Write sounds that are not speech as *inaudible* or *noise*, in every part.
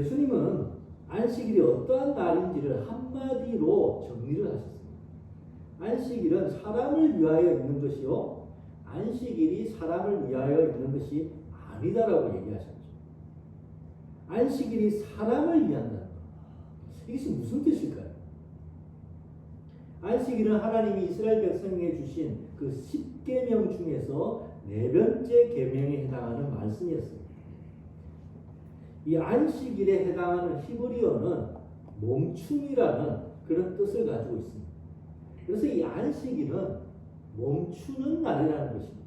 예수님은 안식일이 어떠한 날인지를 한마디로 정리를 하셨습니다. 안식일은 사람을 위하여 있는 것이요. 안식일이 사람을 위하여 있는 것이 아니다라고 얘기하셨죠. 안식일이 사람을 위한다는 것. 이것이 무슨 뜻일까요? 안식일은 하나님이 이스라엘 백성에게 주신 그 10계명 중에서 네 번째 계명에 해당하는 말씀이었습니다. 이 안식일에 해당하는 히브리어는 멈춤이라는 그런 뜻을 가지고 있습니다. 그래서 이 안식일은 멈추는 날이라는 것입니다.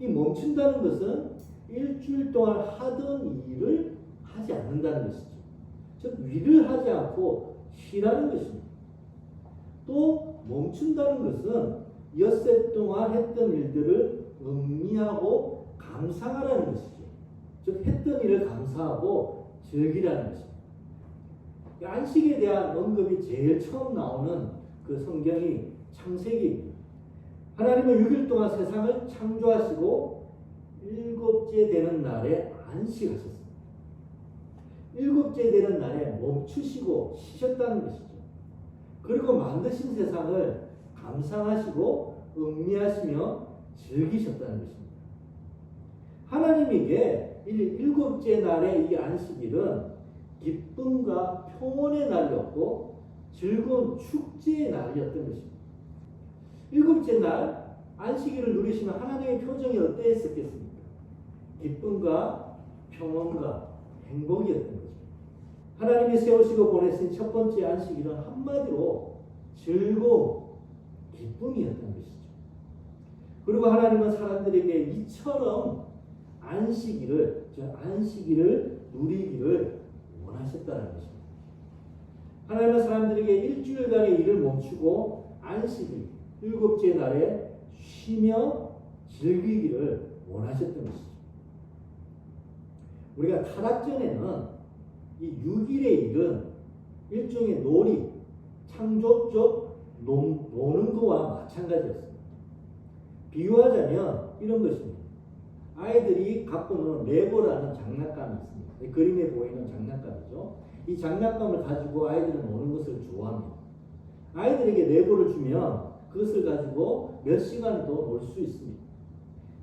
이 멈춘다는 것은 일주일 동안 하던 일을 하지 않는다는 것이죠. 즉 일을 하지 않고 쉬라는 것입니다. 또 멈춘다는 것은 엿새 동안 했던 일들을 음미하고 감상하라는 것이죠. 즉 했던 일을 감사하고 즐기라는 것입니다. 안식에 대한 언급이 제일 처음 나오는 그 성경이 창세기입니다. 하나님은 6일 동안 세상을 창조하시고 일곱째 되는 날에 안식하셨습니다. 일곱째 되는 날에 멈추시고 쉬셨다는 것이죠. 그리고 만드신 세상을 감상하시고 음미하시며 즐기셨다는 것입니다. 하나님에게 일곱째 날의 이 안식일은 기쁨과 평온의 날이었고 즐거운 축제의 날이었던 것입니다. 일곱째 날 안식일을 누리시면 하나님의 표정이 어떠했었겠습니까? 기쁨과 평온과 행복이었던 거죠. 하나님이 세우시고 보내신 첫 번째 안식일은 한마디로 즐거움, 기쁨이었던 것이죠. 그리고 하나님은 사람들에게 이처럼 안식일을, 저 안식일을 누리기를 원하셨다는 것입니다. 하나님은 사람들에게 일주일간의 일을 멈추고 안식일, 일곱째 날에 쉬며 즐기기를 원하셨던 것이죠. 우리가 타락 전에는 이 6일의 일은 일종의 놀이, 창조적 노, 노는 거와 마찬가지였습니다. 비유하자면 이런 것입니다. 아이들이 갖고 노는 레고라는 장난감이 있습니다. 그림에 보이는 장난감이죠. 이 장난감을 가지고 아이들은 노는 것을 좋아합니다. 아이들에게 레고를 주면 그것을 가지고 몇 시간도 놀 수 있습니다.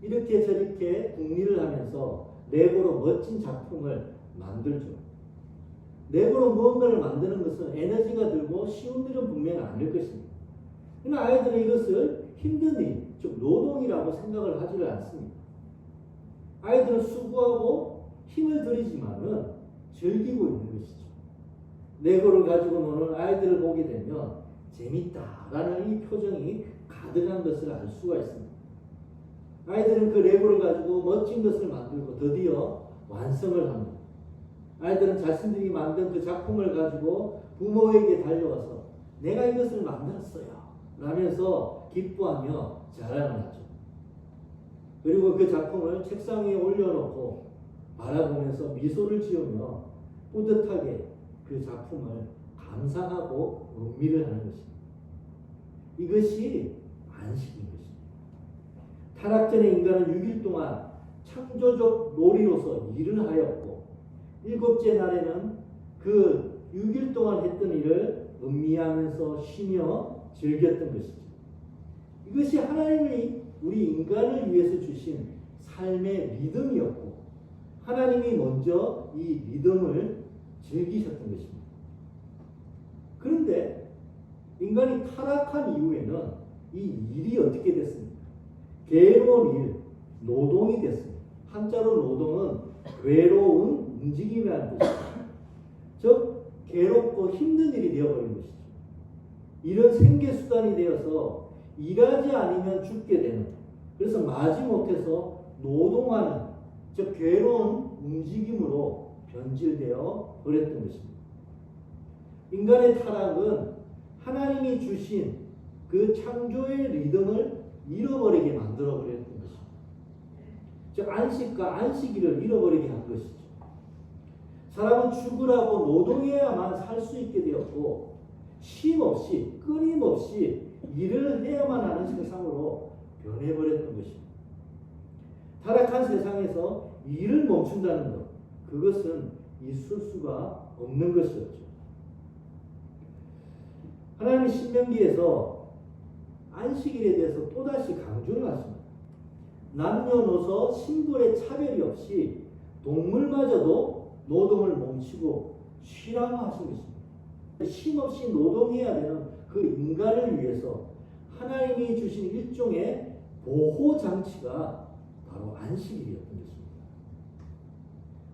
이렇게 저렇게 궁리를 하면서 레고로 멋진 작품을 만들죠. 레고로 무언가를 만드는 것은 에너지가 들고 쉬운 일은 분명히 아닐 것입니다. 그러나 아이들은 이것을 힘든 일, 즉 노동이라고 생각을 하지를 않습니다. 아이들은 수고하고 힘을 들이지만은 즐기고 있는 것이죠. 레고를 가지고 노는 아이들을 보게 되면 재밌다라는 이 표정이 가득한 것을 알 수가 있습니다. 아이들은 그 레고를 가지고 멋진 것을 만들고 드디어 완성을 합니다. 아이들은 자신들이 만든 그 작품을 가지고 부모에게 달려와서 내가 이것을 만들었어요. 라면서 기뻐하며 자랑을 하죠. 그리고 그 작품을 책상 위에 올려놓고 바라보면서 미소를 지으며 뿌듯하게 그 작품을 감상하고 음미를 하는 것입니다. 이것이 안식인 것입니다. 타락전의 인간은 6일 동안 창조적 놀이로서 일을 하였고 일곱째 날에는 그 6일 동안 했던 일을 음미하면서 쉬며 즐겼던 것이죠. 이것이 하나님이 우리 인간을 위해서 주신 삶의 리듬이었고 하나님이 먼저 이 리듬을 즐기셨던 것입니다. 그런데 인간이 타락한 이후에는 이 일이 어떻게 됐습니까? 괴로운 일, 노동이 됐습니다. 한자로 노동은 괴로운 움직임이라는 뜻입니다. 즉, 괴롭고 힘든 일이 되어버린 것이죠. 이런 생계수단이 되어서 일하지 않으면 죽게 되는, 그래서 마지못해서 노동하는, 즉, 괴로운 움직임으로 변질되어 버렸던 것입니다. 인간의 타락은 하나님이 주신 그 창조의 리듬을 잃어버리게 만들어 버렸던 것입니다. 즉 안식과 안식일을 잃어버리게 한 것이죠. 사람은 죽으라고 노동해야만 살 수 있게 되었고 쉼 없이 끊임없이 일을 해야만 하는 세상으로 변해버렸던 것입니다. 타락한 세상에서 일을 멈춘다는 것, 그것은 있을 수가 없는 것이었죠. 하나님의 신명기에서 안식일에 대해서 또다시 강조를 하십니다. 남녀노소 신분의 차별이 없이 동물마저도 노동을 멈추고 쉬라고 하신 것입니다. 쉼없이 노동해야 되는 그 인간을 위해서 하나님이 주신 일종의 보호 장치가 바로 안식일이었던 것입니다.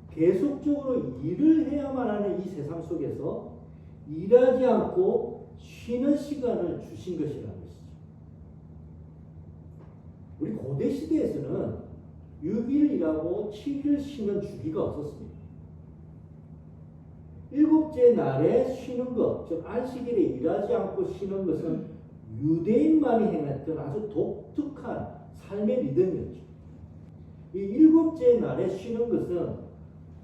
계속적으로 일을 해야만 하는 이 세상 속에서 일하지 않고 쉬는 시간을 주신 것이라는 것이죠. 우리 고대 시대에서는 6일 일하고 7일 쉬는 주기가 없었습니다. 일곱째 날에 쉬는 것, 즉 안식일에 일하지 않고 쉬는 것은 유대인만이 행했던 아주 독특한 삶의 리듬이었죠. 이 일곱째 날에 쉬는 것은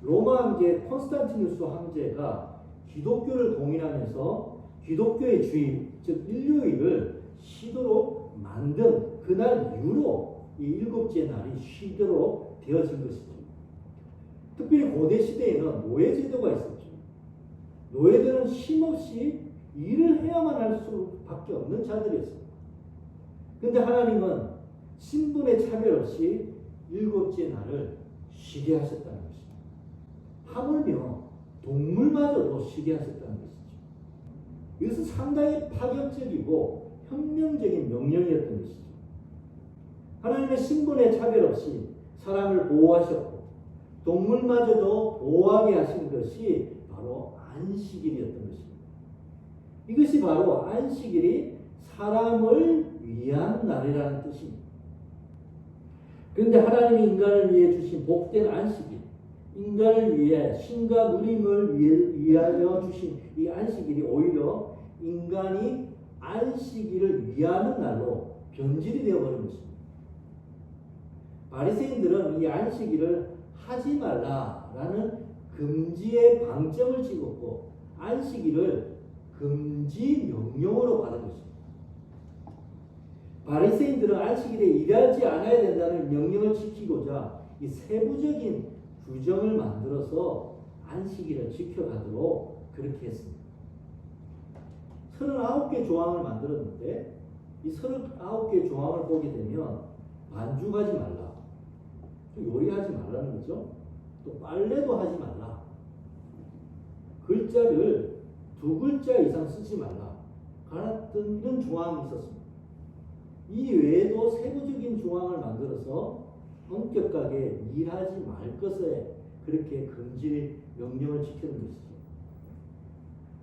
로마 황제 콘스탄티누스 황제가 기독교를 공인하면서 기독교의 주인, 즉 일요일을 쉬도록 만든 그날 이후로 이 일곱째 날이 쉬도록 되어진 것이죠. 특별히 고대 시대에는 노예 제도가 있었죠. 노예들은 쉼없이 일을 해야만 할 수밖에 없는 자들이었습니다. 근데 하나님은 신분의 차별 없이 일곱째 날을 쉬게 하셨다는 것입니다. 하물며 동물마저도 쉬게 하셨다는 것이죠. 이것은 상당히 파격적이고 혁명적인 명령이었던 것이죠. 하나님의 신분의 차별 없이 사람을 보호하셨고 동물마저도 보호하게 하신 것이 바로 안식일이었던 것입니다. 이것이 바로 안식일이 사람을 위한 날이라는 뜻입니다. 그런데 하나님이 인간을 위해 주신 복된 안식일, 인간을 위해 신과 누림을 위하여 주신 이 안식일이 오히려 인간이 안식일을 위하는 날로 변질이 되어버린 것입니다. 바리새인들은 이 안식일을 하지 말라라는 금지의 방점을 찍었고 안식일을 금지 명령으로 받은 것입니다. 바리새인들은 안식일에 일하지 않아야 된다는 명령을 지키고자 이 세부적인 규정을 만들어서 안식일을 지켜가도록 그렇게 했습니다. 39개 조항을 만들었는데 이 39개 조항을 보게 되면 반죽하지 말라. 요리하지 말라는 거죠. 또 빨래도 하지 말라. 글자를 두 글자 이상 쓰지 말라. 이런 조항이 있었습니다. 이 외에도 세부적인 조항을 만들어서 엄격하게 일하지 말 것에 그렇게 금지 명령을 지키는 것이죠.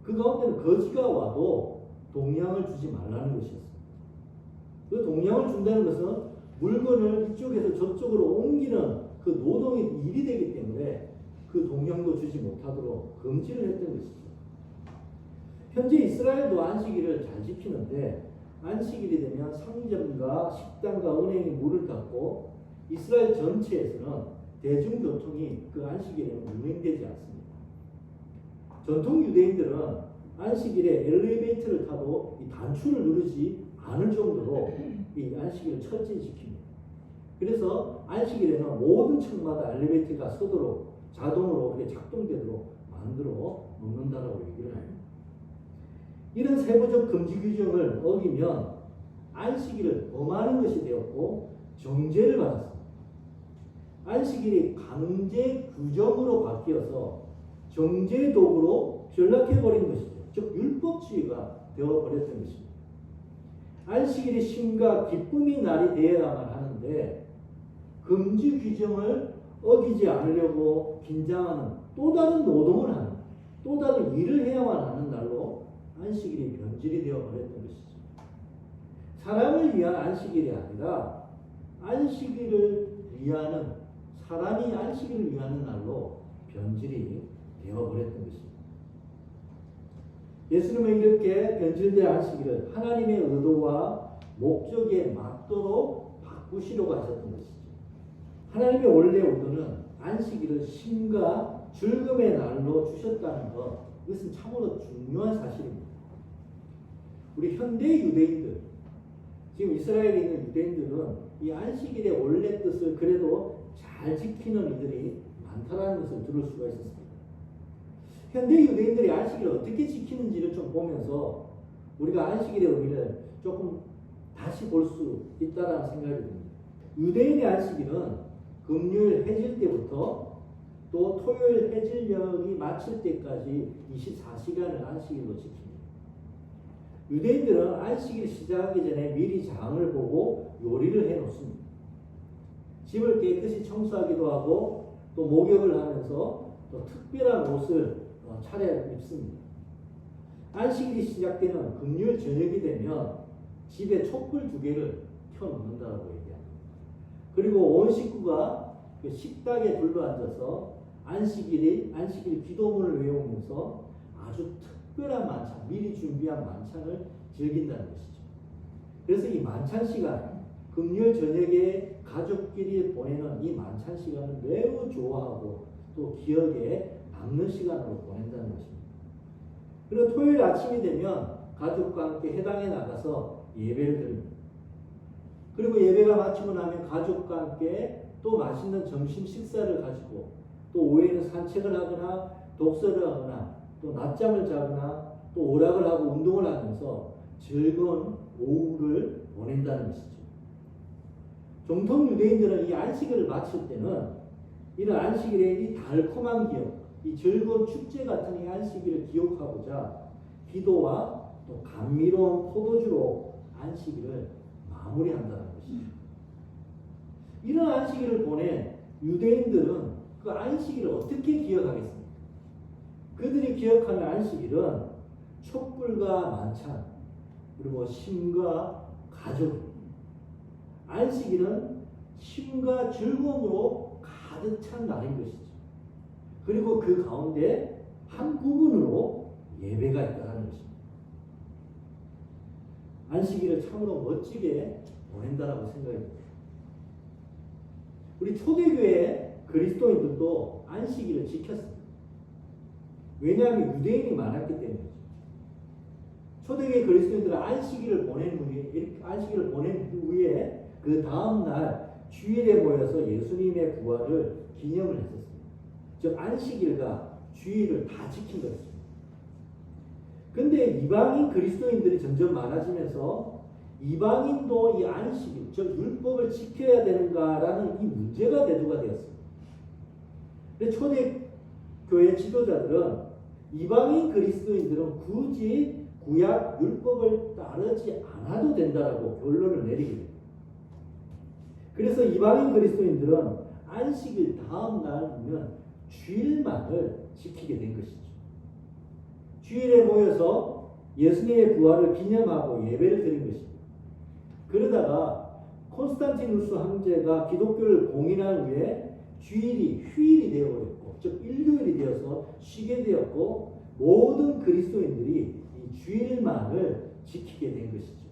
그 가운데는 거지가 와도 동양을 주지 말라는 것이었습니다. 그 동양을 준다는 것은 물건을 이쪽에서 저쪽으로 옮기는 그 노동이 일이 되기 때문에 그 동양도 주지 못하도록 금지를 했던 것이죠. 현재 이스라엘도 안식일을 잘 지키는데 안식일이 되면 상점과 식당과 은행이 문을 닫고 이스라엘 전체에서는 대중교통이 그 안식일에는 운행되지 않습니다. 전통 유대인들은 안식일에 엘리베이터를 타도 이 단추를 누르지 않을 정도로 이 안식일을 철저히 지킵니다. 그래서 안식일에는 모든 층마다 엘리베이터가 서도록 자동으로 그게 작동되도록 만들어 놓는다라고 얘기를 합니다. 이런 세부적 금지 규정을 어기면 안식일을 범하는 것이 되었고 정죄를 받았습니다. 안식일이 강제 규정으로 바뀌어서 정죄 도구로 전락해버린 것이죠. 즉 율법주의가 되어버렸던 것입니다. 안식일이 쉼과 기쁨이 날이 되어야만 하는데 금지 규정을 어기지 않으려고 긴장하는 또 다른 노동을 하는 또 다른 일을 해야만 하는 날로 안식일이 변질이 되어 버렸던 것이죠. 사람을 위한 안식일이 아니라 안식일을 위하는 사람이 안식일을 위하는 날로 변질이 되어 버렸던 것입니다. 예수님은 이렇게 변질된 안식일을 하나님의 의도와 목적에 맞도록 바꾸시려고 하셨던 것이죠. 하나님의 원래 의도는 안식일을 쉼과 즐거움의 날로 주셨다는 것, 이것은 참으로 중요한 사실입니다. 우리 현대 유대인들, 지금 이스라엘에 있는 유대인들은 이 안식일의 원래 뜻을 그래도 잘 지키는 이들이 많다는 것을 들을 수가 있었습니다. 현대 유대인들이 안식일을 어떻게 지키는지를 좀 보면서 우리가 안식일의 의미를 조금 다시 볼 수 있다라는 생각이 듭니다. 유대인의 안식일은 금요일 해질 때부터 또 토요일 해질녘이 마칠 때까지 24시간을 안식일로 지킵니다. 유대인들은 안식일 시작하기 전에 미리 장을 보고 요리를 해 놓습니다. 집을 깨끗이 청소하기도 하고 또 목욕을 하면서 또 특별한 옷을 어, 차려 입습니다. 안식일이 시작되는 금요일 저녁이 되면 집에 촛불 두 개를 켜놓는다고 얘기합니다. 그리고 온 식구가 그 식탁에 둘러앉아서 안식일이 안식일 기도문을 외우면서 아주 특별한 만찬, 미리 준비한 만찬을 즐긴다는 것이죠. 그래서 이 만찬 시간, 금요일 저녁에 가족끼리 보내는 이 만찬 시간을 매우 좋아하고 또 기억에 남는 시간으로 보낸다는 것입니다. 그리고 토요일 아침이 되면 가족과 함께 해당에 나가서 예배를 드립니다. 그리고 예배가 마치고 나면 가족과 함께 또 맛있는 점심 식사를 가지고 또 오후에는 산책을 하거나 독서를 하거나 또 낮잠을 자거나 또 오락을 하고 운동을 하면서 즐거운 오후를 보낸다는 것이죠. 정통 유대인들은 이 안식일을 마칠 때는 이런 안식일의 이 달콤한 기억, 이 즐거운 축제 같은 이 안식일을 기억하고자 기도와 또 감미로운 포도주로 안식일을 마무리한다는 것이죠. 이런 안식일을 보낸 유대인들은 그 안식일을 어떻게 기억하겠습니까? 그들이 기억하는 안식일은 촛불과 만찬 그리고 심과 가족 안식일은 쉼과 즐거움으로 가득 찬 날인 것이죠. 그리고 그 가운데 한 부분으로 예배가 것입니다. 안식일을 참으로 멋지게 보낸다라고 생각이 듭니다. 우리 초대교회 그리스도인들도 안식일을 지켰습니다. 왜냐하면 유대인이 많았기 때문이죠. 초대교회 그리스도인들은 안식일을 보낸 후에 안식일을 보낸 후에 그 다음 날 주일에 모여서 예수님의 부활을 기념을 했었습니다. 즉 안식일과 주일을 다 지킨 것입니다. 근데 이방인 그리스도인들이 점점 많아지면서 이방인도 이 안식일, 즉 율법을 지켜야 되는가라는 이 문제가 대두가 되었습니다. 초대 교회 지도자들은 이방인 그리스도인들은 굳이 구약 율법을 따르지 않아도 된다라고 결론을 내리게 됩니다. 그래서 이방인 그리스도인들은 안식일 다음 날이면 주일만을 지키게 된 것이죠. 주일에 모여서 예수님의 부활을 기념하고 예배를 드린 것입니다. 그러다가 콘스탄티누스 황제가 기독교를 공인한 후에 주일이 휴일이 되어버렸고, 즉 일요일이 되어서 쉬게 되었고 모든 그리스도인들이 이 주일만을 지키게 된 것이죠.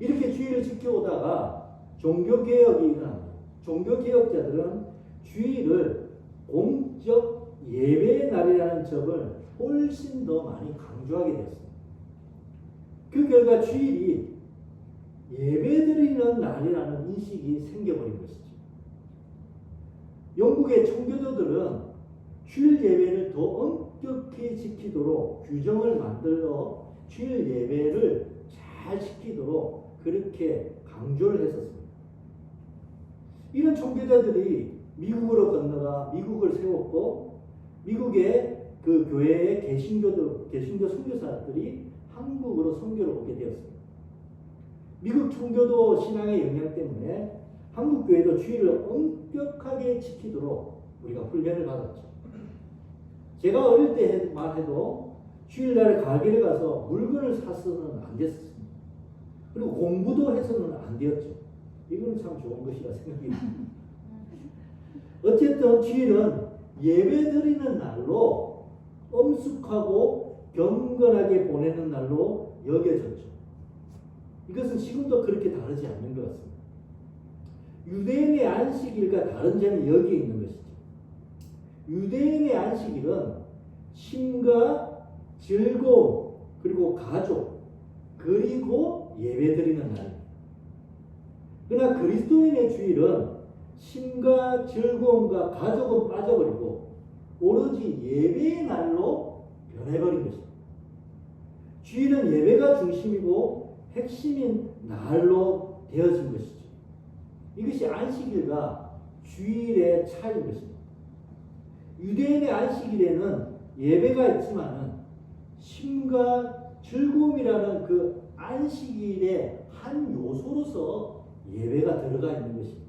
이렇게 주일을 지켜오다가 종교개혁이 일어납니다. 종교개혁자들은 주일을 공적 예배의 날이라는 점을 훨씬 더 많이 강조하게 되었습니다. 그 결과 주일이 예배드리는 날이라는 인식이 생겨버린 것이죠. 영국의 청교도들은 주일 예배를 더 엄격히 지키도록 규정을 만들어 주일 예배를 잘 지키도록 그렇게 강조를 했었습니다. 이런 청교도들이 미국으로 건너가 미국을 세웠고 미국의 그 교회의 개신교도 개신교 선교사들이 한국으로 선교를 오게 되었습니다. 미국 청교도 신앙의 영향 때문에 한국 교회도 주의를 엄격하게 지키도록 우리가 훈련을 받았죠. 제가 어릴 때만 해도 주일날에 가게를 가서 물건을 사서는 안 됐습니다. 그리고 공부도 해서는 안 되었죠. 이거는 참 좋은 것이라 생각이 듭니다. *laughs* 어쨌든 주일은 예배 드리는 날로 엄숙하고 경건하게 보내는 날로 여겨졌죠. 이것은 지금도 그렇게 다르지 않는 것 같습니다. 유대인의 안식일과 다른 점이 여기에 있는 것이죠. 유대인의 안식일은 쉼과 즐거움 그리고 가족 그리고 예배 드리는 날입니다. 그러나 그리스도인의 주일은 쉼과 즐거움과 가족은 빠져버리고 오로지 예배의 날로 변해버린 것입니다. 주일은 예배가 중심이고 핵심인 날로 되어진 것이죠. 이것이 안식일과 주일의 차이인 것입니다. 유대인의 안식일에는 예배가 있지만은 쉼과 즐거움이라는 그 안식일의 한 요소로서 예배가 들어가 있는 것입니다.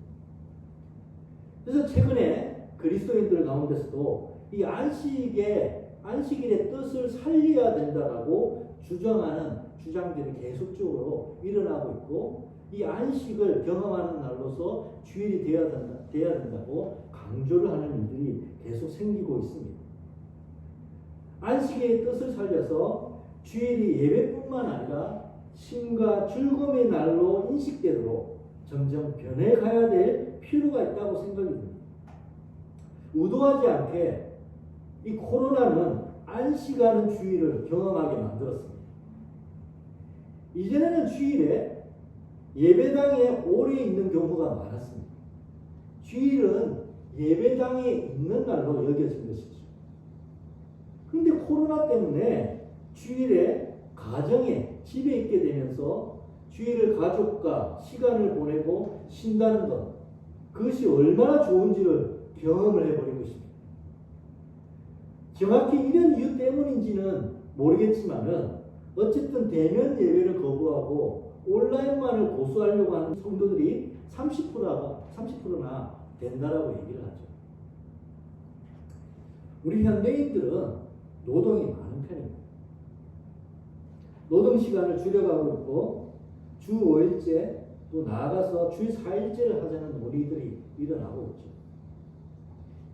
그래서 최근에 그리스도인들 가운데서도 이 안식의 안식일의 뜻을 살려야 된다라고 주장하는 주장들이 계속적으로 일어나고 있고 이 안식을 경험하는 날로서 주일이 되어야, 된다, 되어야 된다고 강조를 하는 일들이 계속 생기고 있습니다. 안식의 뜻을 살려서 주일이 예배뿐만 아니라 쉼과 즐거움의 날로 인식되도록 점점 변해가야 될 필요가 있다고 생각이 듭니다. 의도하지 않게 이 코로나는 안식하는 주일을 경험하게 만들었습니다. 이전에는 주일에 예배당에 오래 있는 경우가 많았습니다. 주일은 예배당에 있는 날로 여겨진 것이죠. 그런데 코로나 때문에 주일에 가정에 집에 있게 되면서 주일을 가족과 시간을 보내고 쉰다는 것 그것이 얼마나 좋은지를 경험을 해버린 것입니다. 정확히 이런 이유 때문인지는 모르겠지만은 어쨌든 대면 예배를 거부하고 온라인만을 고수하려고 하는 성도들이 30%가 30%나 된다라고 얘기를 하죠. 우리 현대인들은 노동이 많은 편입니다. 노동 시간을 줄여가고 있고 주 5일째 또 나아가서 주 4일째를 하자는 놀이들이 일어나고 있죠.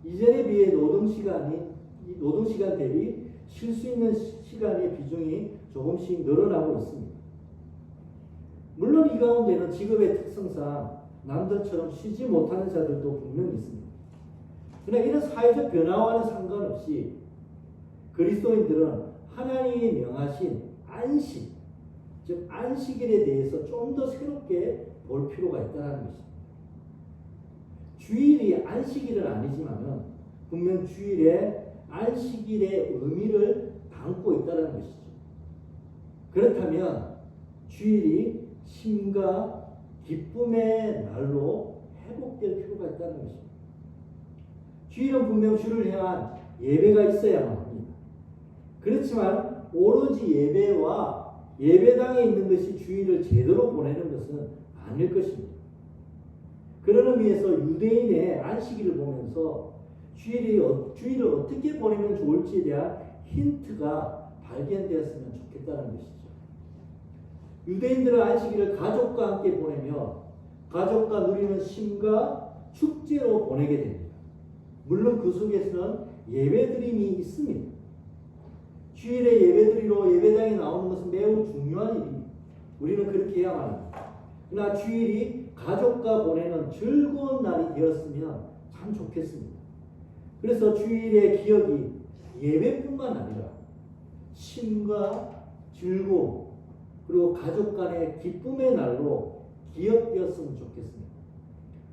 이전에 비해 노동 시간이 이 노동 시간 대비 쉴 수 있는 시간의 비중이 조금씩 늘어나고 있습니다. 물론 이 가운데는 직업의 특성상 남들처럼 쉬지 못하는 자들도 분명히 있습니다. 그러나 이런 사회적 변화와는 상관없이 그리스도인들은 하나님이 명하신 안식, 즉 안식일에 대해서 좀 더 새롭게 볼 필요가 있다는 것입니다. 주일이 안식일은 아니지만은 분명 주일에 안식일의 의미를 담고 있다는 것이죠. 그렇다면 주일이 심과 기쁨의 날로 회복될 필요가 있다는 것입니다. 주일은 분명 주를 향한 예배가 있어야만 합니다. 그렇지만 오로지 예배와 예배당에 있는 것이 주일을 제대로 보내는 것은 아닐 것입니다. 그런 의미에서 유대인의 안식일을 보면서 주일이, 어- 주일을 어떻게 보내면 좋을지에 대한 힌트가 발견되었으면 좋겠다는 것이죠. 유대인들은 안식일을 가족과 함께 보내며 가족과 누리는 쉼과 축제로 보내게 됩니다. 물론 그 속에서는 예배드림이 있습니다. 주일에 예배드리러 예배당에 나오는 것은 매우 중요한 일입니다. 우리는 그렇게 해야만 합니다. 그러나 주일이 가족과 보내는 즐거운 날이 되었으면 참 좋겠습니다. 그래서 주일의 기억이 예배뿐만 아니라 쉼과 즐거움 그리고 가족 간의 기쁨의 날로 기억되었으면 좋겠습니다.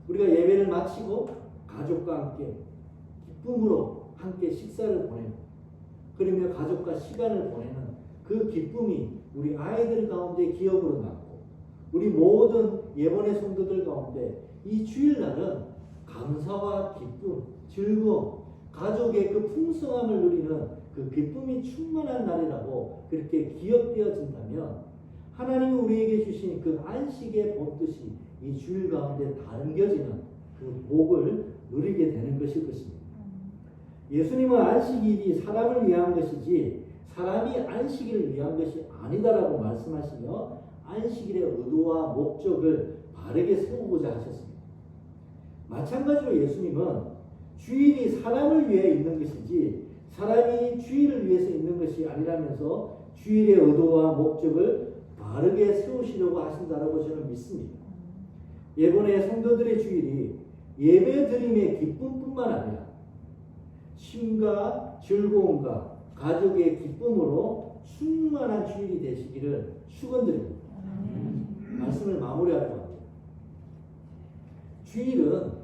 우리가 예배를 마치고 가족과 함께 기쁨으로 함께 식사를 보내고 그러며 가족과 시간을 보내는 그 기쁨이 우리 아이들 가운데 기억으로 남고 우리 모든 예번의 성도들 가운데 이 주일날은 감사와 기쁨, 즐거움, 가족의 그 풍성함을 누리는 그 기쁨이 충만한 날이라고 그렇게 기억되어진다면 하나님이 우리에게 주신 그 안식의 본뜻이 이 주일 가운데 담겨지는 그 복을 누리게 되는 것일 것입니다. 예수님은 안식일이 사람을 위한 것이지 사람이 안식일을 위한 것이 아니다라고 말씀하시며 안식일의 의도와 목적을 바르게 세우고자 하셨습니다. 마찬가지로 예수님은 주일이 사람을 위해 있는 것이지 사람이 주일을 위해서 있는 것이 아니라면서 주일의 의도와 목적을 바르게 세우시려고 하신다라고 저는 믿습니다. 예번에 성도들의 주일이 예배 드림의 기쁨뿐만 아니라 쉼과 즐거움과 가족의 기쁨으로 충만한 주일이 되시기를 축원드립니다. 말씀을 마무리하려고 합니다. 주일은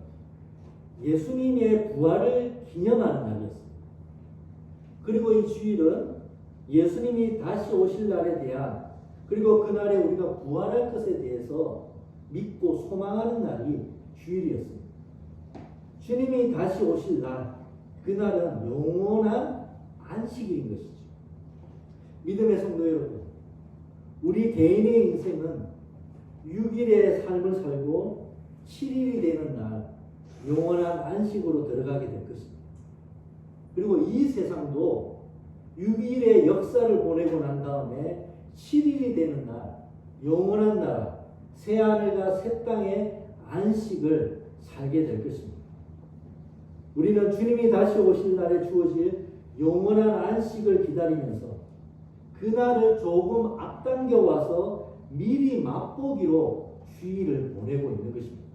예수님의 부활을 기념하는 날이었습니다. 그리고 이 주일은 예수님이 다시 오실 날에 대한 그리고 그날에 우리가 부활할 것에 대해서 믿고 소망하는 날이 주일이었습니다. 주님이 다시 오실 날, 그날은 영원한 안식일인 것이죠. 믿음의 성도 여러분, 우리 개인의 인생은 6일의 삶을 살고 7일이 되는 날 영원한 안식으로 들어가게 될 것입니다. 그리고 이 세상도 6일의 역사를 보내고 난 다음에 7일이 되는 날 영원한 나라 새 하늘과 새 땅의 안식을 살게 될 것입니다. 우리는 주님이 다시 오실 날에 주어질 영원한 안식을 기다리면서 그날을 조금 앞당겨 와서 미리 맛보기로 주일을 보내고 있는 것입니다.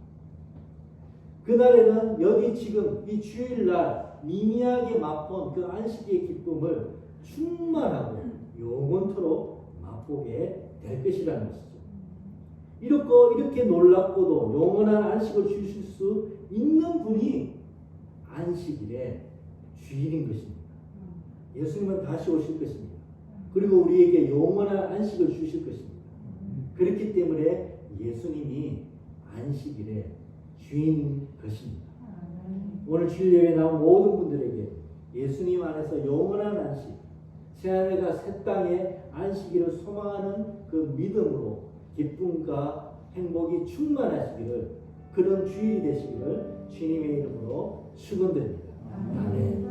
그날에는 여기 지금 이 주일날 미미하게 맛본 그 안식의 기쁨을 충만하고 영원토록 맛보게 될 것이라는 것이죠. 이렇게, 이렇게 놀랍고도 영원한 안식을 주실 수 있는 분이 안식일의 주일인 것입니다. 예수님은 다시 오실 것입니다. 그리고 우리에게 영원한 안식을 주실 것입니다. 그렇기 때문에 예수님이 안식일의 주인인 것입니다. 오늘 주일 예배 나온 모든 분들에게 예수님 안에서 영원한 안식, 새하늘과 새 땅의 안식일을 소망하는 그 믿음으로 기쁨과 행복이 충만하시기를 그런 주일이 되시기를 주님의 이름으로 축원드립니다. 아멘.